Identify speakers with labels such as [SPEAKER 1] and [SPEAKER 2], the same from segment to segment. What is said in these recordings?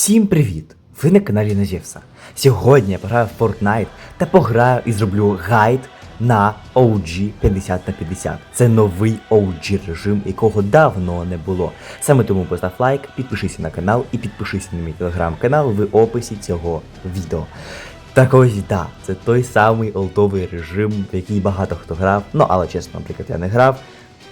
[SPEAKER 1] Всім привіт! Ви на каналі Назєвса. Сьогодні я пограю в Fortnite та пограю і зроблю гайд на OG 50 на 50. Це новий OG режим, якого давно не було. Саме тому постав лайк, підпишися на канал і підпишися на мій телеграм-канал в описі цього відео. Так ось да, це той самий олдовий режим, в який багато хто грав. Ну але чесно, наприклад, я не грав.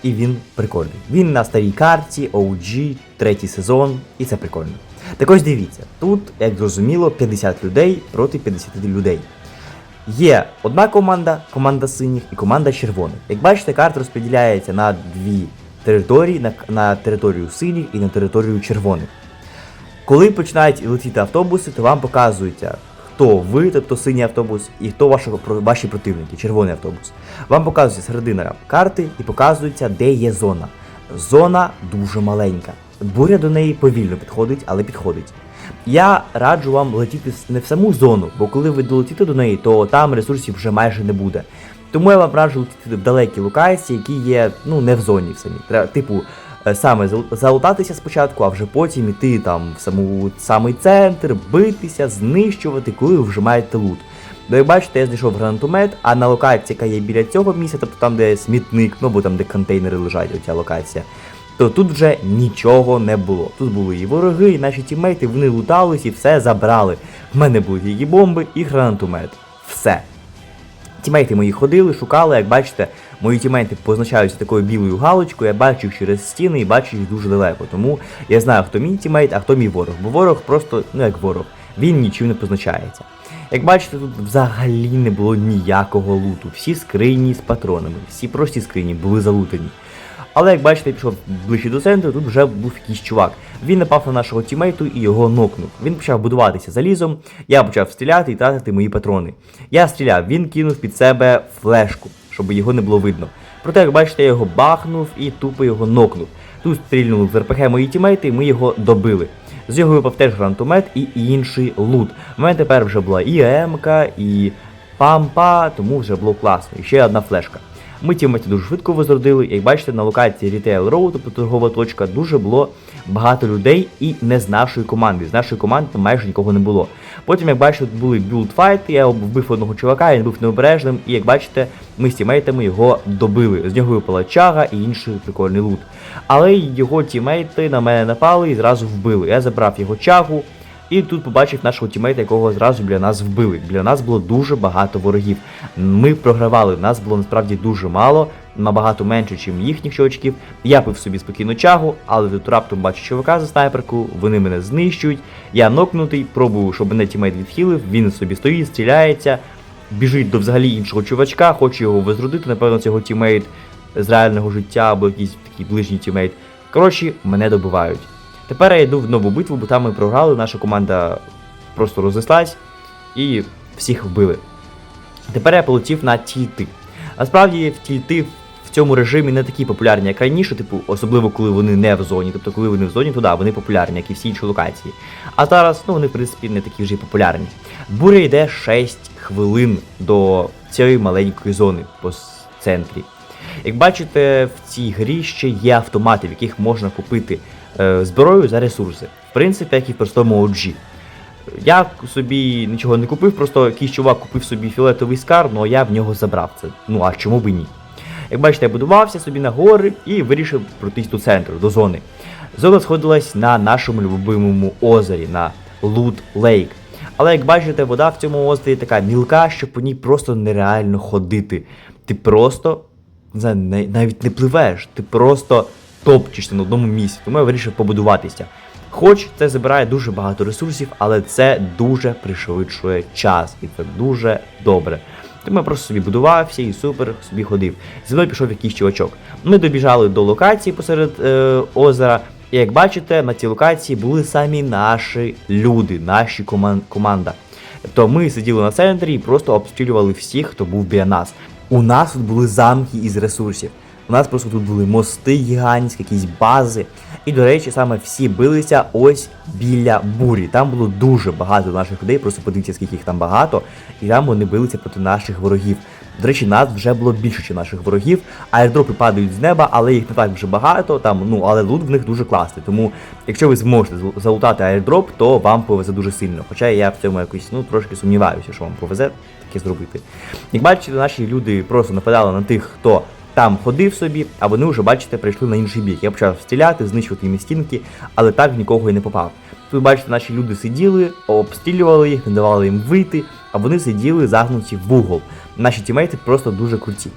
[SPEAKER 1] І він прикольний. Він на старій карті, OG, третій сезон, і це прикольно. Так ось дивіться, тут, як зрозуміло, 50 людей проти 50 людей. Є одна команда, команда синіх і команда червоних. Як бачите, карта розподіляється на дві території, на, на територію синіх і на територію червоних. Коли починають летіти автобуси, то вам показується, хто ви, тобто синій автобус, і хто ваші, ваші противники, червоний автобус. Вам показується середина карти і показується, де є зона. Зона дуже маленька. Буря до неї повільно підходить, але підходить. Я раджу вам летіти не в саму зону, бо коли ви долетіте до неї, то там ресурсів вже майже не буде. Тому я вам раджу летіти в далекі локації, які є ну не в зоні в самій. Треба, типу, е, саме залутатися спочатку, а вже потім іти там в саму самий центр, битися, знищувати, коли ви вже маєте лут. Ну, як бачите, я знайшов гранатомет, а на локації, яка є біля цього місця, тобто там, де смітник, ну бо там, де контейнери лежать, оця локація, то тут вже нічого не було. Тут були і вороги, і наші тімейти, вони лутались і все забрали. В мене були тільки бомби і гранатомет. Все. Тімейти мої ходили, шукали, як бачите, мої тімейти позначаються такою білою галочкою, я бачу їх через стіни і бачу їх дуже далеко. Тому я знаю, хто мій тімейт, а хто мій ворог. Бо ворог просто, ну як ворог, він нічим не позначається. Як бачите, тут взагалі не було ніякого луту. Всі скрині з патронами, всі прості скрині були залутані. Але як бачите, пішов ближче до центру, тут вже був якийсь чувак. Він напав на нашого тімейту і його нокнув. Він почав будуватися залізом, я почав стріляти і тратити мої патрони. Я стріляв, він кинув під себе флешку, щоб його не було видно. Проте, як бачите, я його бахнув і тупо його нокнув. Тут стрільнули з РПГ мої тімейти, і ми його добили. З його випав теж гранатомет і інший лут. У мене тепер вже була і ЕМК, і пампа, тому вже було класно. І ще одна флешка. Ми тімейті дуже швидко возродили. Як бачите, на локації Retail Road, тобто торгова точка, дуже було багато людей і не з нашої команди. З нашої команди там майже нікого не було. Потім, як бачите, були білдфайти, я вбив одного чувака, він був необережним, і як бачите, ми з тімейтами його добили. З нього випала чага і інший прикольний лут. Але його тімейти на мене напали і зразу вбили. Я забрав його чагу. І тут побачив нашого тімейта, якого зразу біля нас вбили. Біля нас було дуже багато ворогів. Ми програвали, нас було насправді дуже мало, набагато менше, ніж їхніх чувачків. Я пив собі спокійно чагу, але тут раптом бачу чувака за снайперку, вони мене знищують. Я нокнутий, пробую, щоб мене тімейт відхилив, він собі стоїть, стріляється, біжить до взагалі іншого чувачка, хоче його возродити, напевно, цього тімейт з реального життя або якийсь такий ближній тімейт. Коротше, мене добивають. Тепер я йду в нову битву, бо там ми програли, наша команда просто рознеслась і всіх вбили. Тепер я полетів на тільти. Насправді тільти в цьому режимі не такі популярні, як раніше, типу, особливо коли вони не в зоні. Тобто, коли вони в зоні, то да, вони популярні, як і всі інші локації. А зараз, ну, вони, в принципі, не такі вже й популярні. Буря йде 6 хвилин до цієї маленької зони по центрі. Як бачите, в цій грі ще є автомати, в яких можна купити зброю за ресурси. В принципі, як і в простому OG. Я собі нічого не купив, просто якийсь чувак купив собі фіолетовий скар, ну а я в нього забрав це. Ну а чому би ні? Як бачите, я будувався собі на гори і вирішив пройтись до центру, до зони. Зона сходилась на нашому любимому озері, на Лут Лейк. Але як бачите, вода в цьому озері така мілка, що по ній просто нереально ходити. Ти просто не- навіть не пливеш, ти просто топчешся на одному місці. Тому я вирішив побудуватися. Хоч це забирає дуже багато ресурсів, але це дуже пришвидшує час, і це дуже добре. Тому я просто собі будувався і супер собі ходив. Зі мною пішов якийсь чувачок. Ми добіжали до локації посеред е, озера. І як бачите, на цій локації були самі наші люди, наші коман- команда. Тобто ми сиділи на центрі і просто обстрілювали всіх, хто був біля нас. У нас тут були замки із ресурсів. У нас просто тут були мости гігантські, якісь бази. І, до речі, саме всі билися ось біля бурі. Там було дуже багато наших людей, просто подивіться, скільки їх там багато, і там вони билися проти наших ворогів. До речі, нас вже було більше, ніж наших ворогів. Аердропи падають з неба, але їх не так вже багато. Там, ну, але лут в них дуже класний. Тому, якщо ви зможете залутати аердроп, то вам повезе дуже сильно. Хоча я в цьому якось ну, трошки сумніваюся, що вам повезе таке зробити. Як бачите, наші люди просто нападали на тих, хто там ходив собі, а вони вже, бачите, прийшли на інший бік. Я почав стріляти, знищувати їм стінки, але так нікого і не попав. Тут, бачите, наші люди сиділи, обстрілювали їх, не давали їм вийти, а вони сиділи загнуті в угол. Наші тімейти просто дуже круті.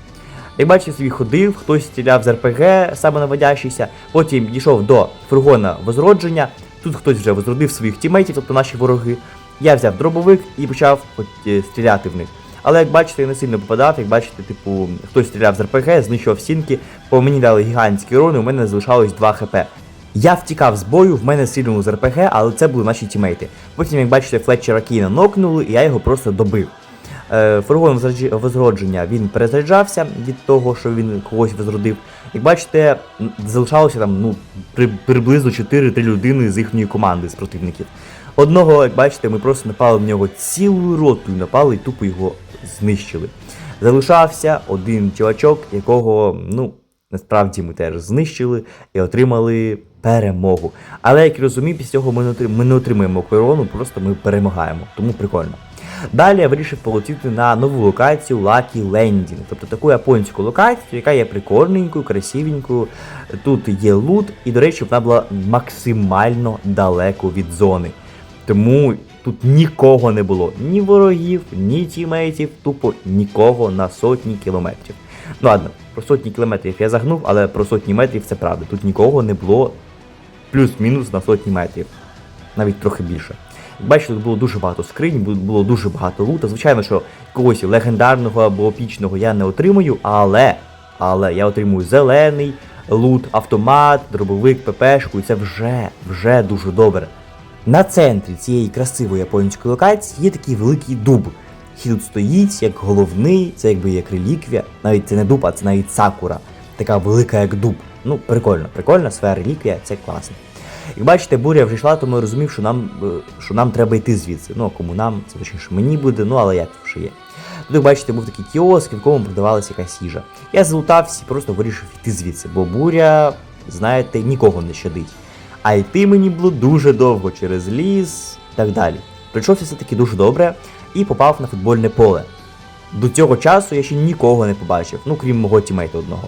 [SPEAKER 1] Як бачите, собі ходив, хтось стріляв з РПГ, саме наводящийся, потім дійшов до фургона возродження. Тут хтось вже возродив своїх тімейтів, тобто наші вороги. Я взяв дробовик і почав е, стріляти в них. Але як бачите, я не сильно попадав, як бачите, типу, хтось стріляв з РПГ, знищував стінки, по мені дали гігантські урони, у мене залишалось 2 хп. Я втікав з бою, в мене стрільнули з РПГ, але це були наші тімейти. Потім, як бачите, Флетчера Кейна нокнули, і я його просто добив. Е, Фургон возродження він перезаряджався від того, що він когось возродив. Як бачите, залишалося там ну, при, приблизно 4-3 людини з їхньої команди з противників. Одного, як бачите, ми просто напали в нього цілою ротою, напали і тупо його знищили. Залишався один чувачок, якого, ну, насправді ми теж знищили і отримали перемогу. Але як розумію, після цього ми не, отримаємо корону, просто ми перемагаємо. Тому прикольно. Далі я вирішив полетіти на нову локацію Lucky Landing, тобто таку японську локацію, яка є прикольненькою, красивенькою. Тут є лут, і, до речі, вона була максимально далеко від зони. Тому тут нікого не було. Ні ворогів, ні тімейтів, тупо нікого на сотні кілометрів. Ну ладно, про сотні кілометрів я загнув, але про сотні метрів це правда. Тут нікого не було плюс-мінус на сотні метрів. Навіть трохи більше. Бачите, тут було дуже багато скринь, було дуже багато лута. Звичайно, що когось легендарного або епічного я не отримую, але, але я отримую зелений лут, автомат, дробовик, ППшку, і це вже, вже дуже добре. На центрі цієї красивої японської локації є такий великий дуб. який тут стоїть як головний, це якби як реліквія. Навіть це не дуб, а це навіть сакура. Така велика, як дуб. Ну, прикольно, прикольно, своя реліквія, це класно. Як бачите, буря вже йшла, тому я розумів, що нам, е, що нам треба йти звідси. Ну, а кому нам, це точніше мені буде, ну але як вже є. Тут, як бачите, був такий кіоск, в якому продавалася якась їжа. Я залутався і просто вирішив йти звідси, бо буря, знаєте, нікого не щадить. А йти мені було дуже довго через ліс і так далі. Прийшовся все-таки дуже добре і попав на футбольне поле. До цього часу я ще нікого не побачив, ну крім мого тімейта одного.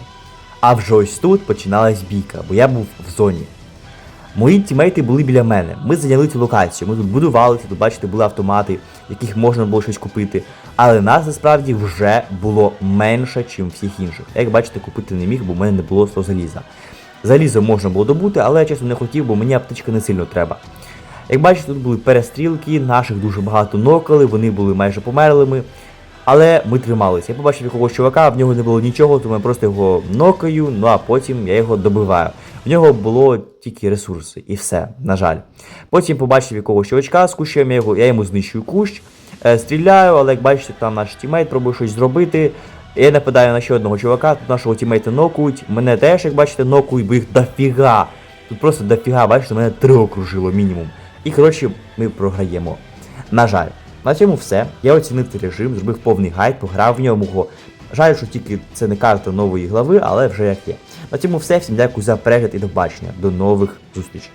[SPEAKER 1] А вже ось тут починалась бійка, бо я був в зоні. Мої тімейти були біля мене. Ми зайняли цю локацію. Ми тут будувалися, тут, бачите, були автомати, яких можна було щось купити. Але нас насправді вже було менше, ніж всіх інших. Як бачите, купити не міг, бо в мене не було 100 заліза. Залізо можна було добути, але я чесно не хотів, бо мені аптечка не сильно треба. Як бачите, тут були перестрілки, наших дуже багато нокали, вони були майже померлими. Але ми трималися. Я побачив якогось чувака, в нього не було нічого, тому я просто його нокаю, ну а потім я його добиваю. В нього було тільки ресурси, і все, на жаль. Потім побачив якогось чувачка з кущем, я, його, я йому знищую кущ, е, стріляю, але як бачите, там наш тімейт пробує щось зробити. Я нападаю на ще одного чувака, тут нашого тімейта нокують. Мене теж, як бачите, нокують, бо їх дофіга. Тут просто дофіга, бачите, мене три окружило мінімум. І коротше, ми програємо. На жаль. На цьому все. Я оцінив цей режим, зробив повний гайд, пограв в ньому. Жаль, що тільки це не карта нової глави, але вже як є. На цьому все. Всім дякую за перегляд і до побачення. До нових зустрічей.